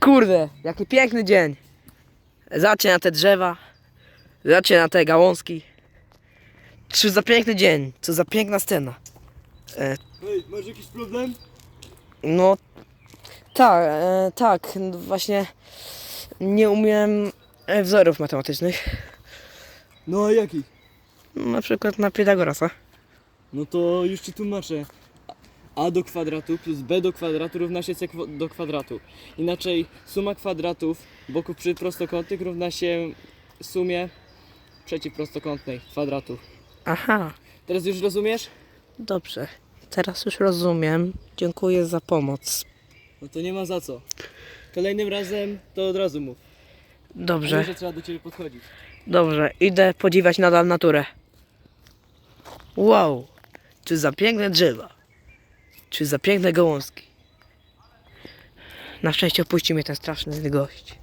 Kurde, jaki piękny dzień. Zobaczcie na te drzewa. Zobaczcie na te gałązki. Co za piękny dzień, co za piękna scena. E, Hej, masz jakiś problem? no, tak, e, tak, no właśnie nie umiem e, wzorów matematycznych. No a jaki? Na przykład na Pitagorasa. No to już ci tłumaczę. A do kwadratu plus b do kwadratu równa się c do kwadratu. Inaczej suma kwadratów boków przy prostokątnych równa się sumie przeciwprostokątnej kwadratu. Aha, Teraz już rozumiesz? dobrze. Teraz już rozumiem. Dziękuję za pomoc. No to nie ma za co. Kolejnym razem to od razu mów. Dobrze. Że trzeba do ciebie podchodzić. Dobrze, idę podziwiać nadal naturę. Wow, czy za piękne drzewa, czy za piękne gałązki. Na szczęście opuścił mnie ten straszny gość.